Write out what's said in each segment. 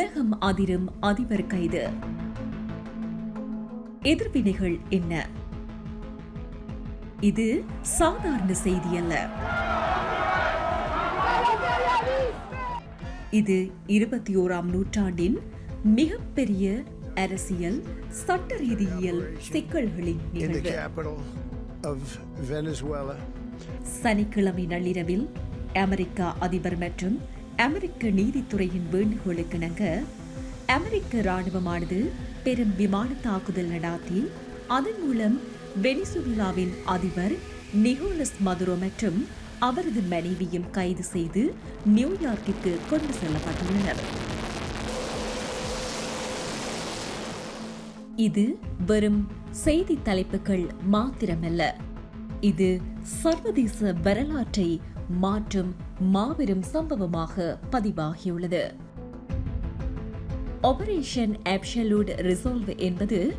உலகம் அதிரும் அதிபர் கைது. எதிர்வினைகள் என்ன? இது சாதாரண செய்தி அல்ல. இது இருபத்தி ஓராம் நூற்றாண்டின் மிகப்பெரிய அரசியல் சட்ட ரீதியியல் சிக்கல்களின் நிகழ்வு. சனிக்கிழமை நள்ளிரவில் அமெரிக்கா அதிபர் மற்றும் அமெரிக்க நீதித்துறையின் வேண்டுகோளுக்கிணங்க அமெரிக்க ராணுவமானது பெரும் விமான தாக்குதல் நடாத்தி அதன் மூலம் வெனிசுலாவின் அதிபர் நிகோலஸ் மதுரோ மற்றும் அவரது மனைவியும் கைது செய்து நியூயார்க்கிற்கு கொண்டு செல்லப்பட்டுள்ளனர். இது வெறும் செய்தி தலைப்புகள் மாத்திரமல்ல. இது சர்வதேச வரலாற்றை மாற்றும் மாபெரும் சம்பவமாக பதிவாகியுள்ளது. ஆபரேஷன் அப்ஷலூட் ரிசால்வ் என்பது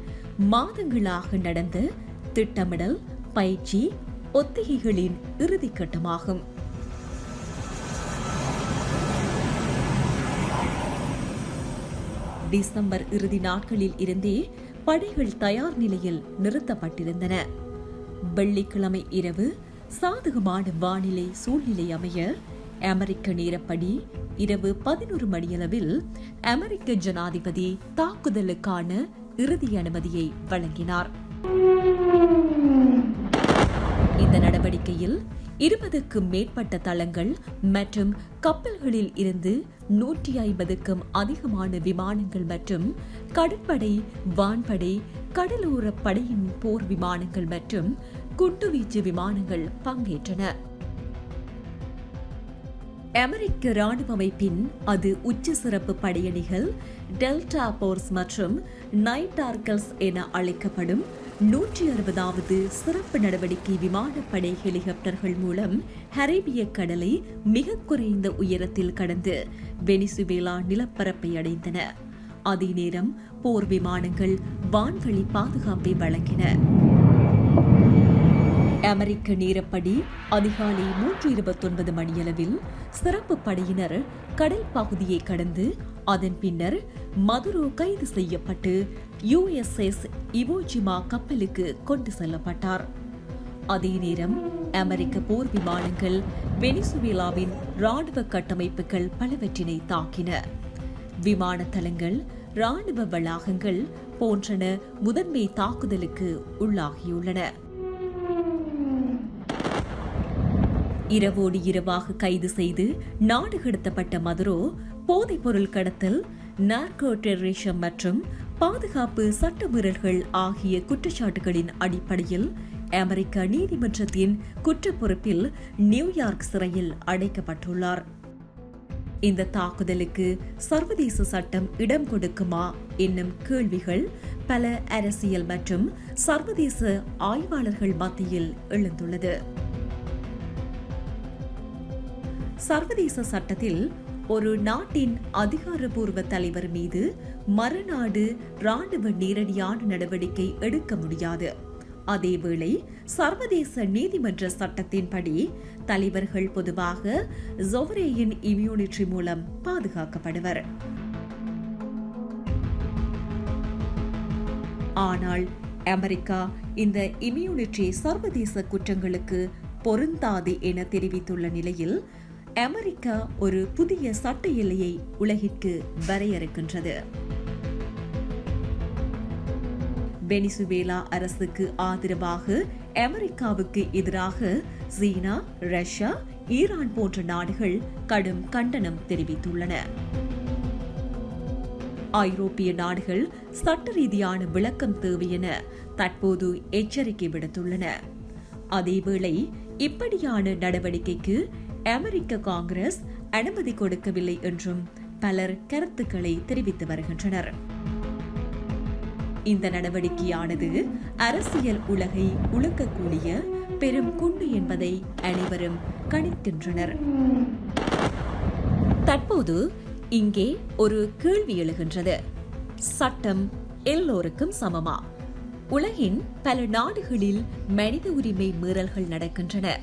மாதங்களாக நடந்த திட்டமிடல் பயிற்சி ஒத்திகைகளின் இறுதிக்கட்டமாகும். டிசம்பர் இறுதி நாட்களில் இருந்தே படைகள் தயார் நிலையில் நிறுத்தப்பட்டிருந்தன. வெள்ளிக்கிழமை இரவு சாதகமான வானிலை சூழ்நிலை அமைய அமெரிக்க நேரப்படி இரவு பதினொரு மணியளவில் அமெரிக்க ஜனாதிபதி தாக்குதலுக்கான இறுதி அனுமதியை வழங்கினார். இந்த நடவடிக்கையில் இருபதுக்கும் மேற்பட்ட தளங்கள் மற்றும் கப்பல்களில் இருந்து நூற்றி ஐம்பதுக்கும் அதிகமான விமானங்கள் மற்றும் கடற்படை வான்படை கடலோர படையின் போர் விமானங்கள் மற்றும் குண்டுவீச்சு விமானங்கள் பங்கேற்றன. அமெரிக்க ராணுவ அமைப்பின் அது உச்ச சிறப்பு படையணிகள் டெல்டா போர்ஸ் மற்றும் நைட்டார்கல்ஸ் என அழைக்கப்படும் நூற்றி அறுபதாவது சிறப்பு நடவடிக்கை விமானப்படை ஹெலிகாப்டர்கள் மூலம் ஹரேபிய கடலை மிக குறைந்த உயரத்தில் கடந்து வெனிசுவேலா நிலப்பரப்பை அடைந்தன. அதே நேரம் போர் விமானங்கள் வான்வழி பாதுகாப்பை வழங்கின. அமெரிக்க நேரப்படி அதிகாலை மூன்று இருபத்தொன்பது மணியளவில் சிறப்பு படையினர் கடல் பகுதியை கடந்து அதன் பின்னர் மதுரோ கைது செய்யப்பட்டு யுஎஸ்எஸ் இவோஜிமா கப்பலுக்கு கொண்டு செல்லப்பட்டார். அதே நேரம் அமெரிக்க போர் விமானங்கள் வெனிசுவேலாவின் ராணுவ கட்டமைப்புகள் பலவற்றினை தாக்கின. விமான தளங்கள் ராணுவ வளாகங்கள் போன்றன முதன்மை தாக்குதலுக்கு உள்ளாகியுள்ளன. இரவோடு இரவாக கைது செய்து நாடு கடத்தப்பட்ட மதுரோ போதைப்பொருள் கடத்தல் நார்கோ டெரரிசம் மற்றும் பாதுகாப்பு சட்டமீறல்கள் ஆகிய குற்றச்சாட்டுகளின் அடிப்படையில் அமெரிக்க நீதிமன்றத்தின் குற்றப்பொறுப்பில் நியூயார்க் சிறையில் அடைக்கப்பட்டுள்ளார். இந்த தாக்குதலுக்கு சர்வதேச சட்டம் இடம் கொடுக்குமா என்னும் கேள்விகள் பல அரசியல் மற்றும் சர்வதேச ஆய்வாளர்கள் மத்தியில் எழுந்துள்ளது. சர்வதேச சட்டத்தில் ஒரு நாட்டின் அதிகாரபூர்வ தலைவர் மீது மறுநாடு ராணுவ நேரடியான நடவடிக்கை எடுக்க முடியாது. அதேவேளை சர்வதேச நீதிமன்ற சட்டத்தின்படி தலைவர்கள் பொதுவாக ஜொவரேயின் இம்யூனிட்டி மூலம் பாதுகாக்கப்படுவர். ஆனால் அமெரிக்கா இந்த இம்யூனிட்டி சர்வதேச குற்றங்களுக்கு பொருந்தாது என தெரிவித்துள்ள நிலையில் அமெரிக்கா ஒரு புதிய சட்ட எல்லையை உலகிற்கு வரையறுக்கின்றது. வெனிசுவேலா அரசுக்கு ஆதரவாக அமெரிக்காவுக்கு எதிராக சீனா ரஷ்யா ஈரான் போன்ற நாடுகள் கடும் கண்டனம் தெரிவித்துள்ளன. ஐரோப்பிய நாடுகள் சட்ட ரீதியான விளக்கம் தேவை என தற்போது எச்சரிக்கை விடுத்துள்ளன. அதேவேளை இப்படியான நடவடிக்கைக்கு அமெரிக்க காங்கிரஸ் அனுமதி கொடுக்கவில்லை என்றும் பலர் கருத்துக்களை தெரிவித்து வருகின்றனர். இந்த நடவடிக்கையானது அரசியல் உலகை உழுக்கக்கூடிய பெரும் குண்டு என்பதை அனைவரும் கணிக்கின்றனர். தற்போது இங்கே ஒரு கேள்வி எழுகின்றது. சட்டம் எல்லோருக்கும் சமமா? உலகின் பல நாடுகளில் மனித உரிமை மீறல்கள் நடக்கின்றன.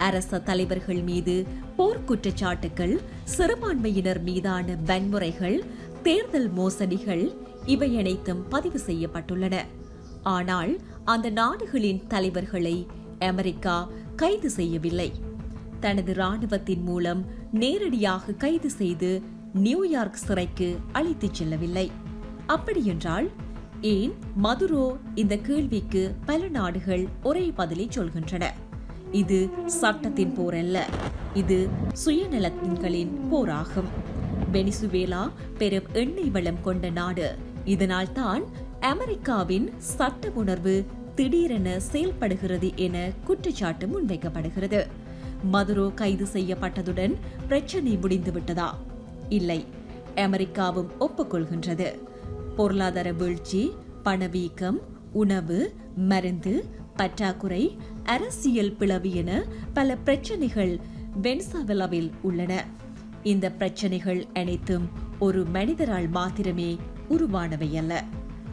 அரச தலைவர்கள் மீது போர்க்குற்றச்சாட்டுகள் சிறுபான்மையினர் மீதான வன்முறைகள் தேர்தல் மோசடிகள் இவை அனைத்தும் பதிவு செய்யப்பட்டுள்ளன. ஆனால் அந்த நாடுகளின் தலைவர்களை அமெரிக்கா கைது செய்யவில்லை. தனது ராணுவத்தின் மூலம் நேரடியாக கைது செய்து நியூயார்க் சிறைக்கு அழைத்துச் செல்லவில்லை. அப்படியென்றால் ஏன் மதுரோ இந்த கேள்விக்கு பல நாடுகள் ஒரே பதிலை சொல்கின்றன? இது சட்டத்தின் போர் அல்ல. இது சுயநலத்தின்களின் போராகும். வெனிசுவேலா பெரும் எண்ணெய் வளம் கொண்ட நாடு. இதனால் தான் அமெரிக்காவின் சட்ட உணர்வு திடீரென செயல்படுகிறது என குற்றச்சாட்டு முன்வைக்கப்படுகிறது. மதுரோ கைது செய்யப்பட்டதுடன் பிரச்சனை முடிந்துவிட்டதா? இல்லை. அமெரிக்காவும் ஒப்புக்கொள்கின்றது. பொருளாதார வீழ்ச்சி பணவீக்கம் உணவு மருந்து பற்றாக்குறை அரசியல் பிளவு என பல பிரச்சனைகள் வெனிசுவேலாவில் உள்ளன. இந்த பிரச்சனைகள் அனைத்தும் ஒரு மனிதரால் மாத்திரமே உருவானவை அல்ல.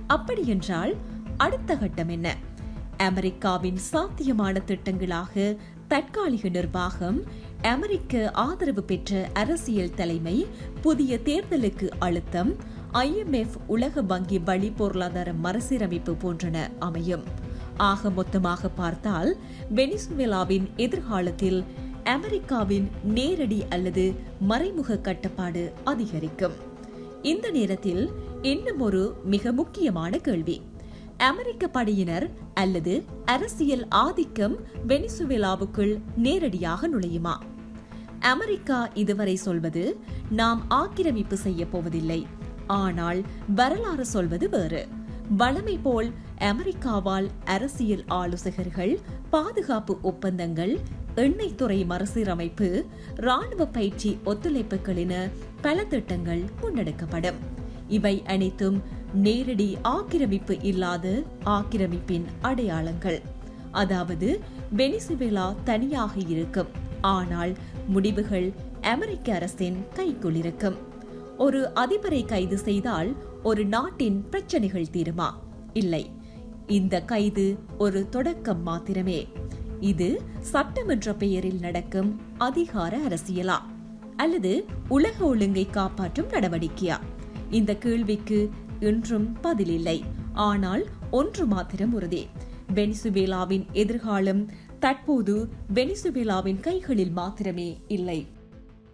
அப்படியென்றால் அடுத்த கட்டம் என்ன? அமெரிக்காவின் சாத்தியமான திட்டங்களாக தற்காலிக நிர்வாகம் அமெரிக்க ஆதரவு பெற்ற அரசியல் தலைமை புதிய தேர்தலுக்கு அழுத்தம் ஐஎம்எஃப் உலக வங்கி வழி பொருளாதார மறுசீரமைப்பு போன்றன அமையும். ஆக மொத்தமாக பார்த்தால் வெனிசுவேலாவின் எதிர்காலத்தில் அமெரிக்காவின் நேரடி அல்லது மறைமுக கட்டுப்பாடு அதிகரிக்கும். இந்த நேரத்தில் இன்னும் ஒரு மிக முக்கியமான கேள்வி. அமெரிக்க படையினர் அல்லது அரசியல் ஆதிக்கம் வெனிசுவேலாவுக்குள் நேரடியாக நுழையுமா? அமெரிக்கா இதுவரை சொல்வது நாம் ஆக்கிரமிப்பு செய்ய போவதில்லை. ஆனால் வரலாறு சொல்வது வேறு. வளமை போல் அமெரிக்காவால் அரசியல் ஆலோசகர்கள் பாதுகாப்பு ஒப்பந்தங்கள் எண்ணெய் துறை மறுசீரமைப்பு ராணுவ பயிற்சி ஒத்துழைப்புகள் என பல திட்டங்கள் முன்னெடுக்கப்படும். இவை அனைத்தும் நேரடி ஆக்கிரமிப்பு இல்லாத ஆக்கிரமிப்பின் அடையாளங்கள். அதாவது வெனிசுவேலா தனியாக இருக்கும். ஆனால் முடிவுகள் அமெரிக்க அரசின் கைக்குள் இருக்கும். ஒரு அதிபரை கைது செய்தால் ஒரு நாட்டின் பிரச்சனைகள் தீருமா? இல்லை. இந்த கைது ஒரு தொடக்கம் மாத்திரமே. இது சட்டமன்ற பெயரில் நடக்கும் அதிகார அரசியலா? அல்லது உலக ஒழுங்கை காப்பாற்றும் நடவடிக்கையா? இந்த கேள்விக்கு இன்றும் பதிலில்லை. ஆனால் ஒன்று மாத்திரம் உறுதி. வெனிசுவேலாவின் எதிர்காலம் தற்போது வெனிசுவேலாவின் கைகளில் மாத்திரமே இல்லை.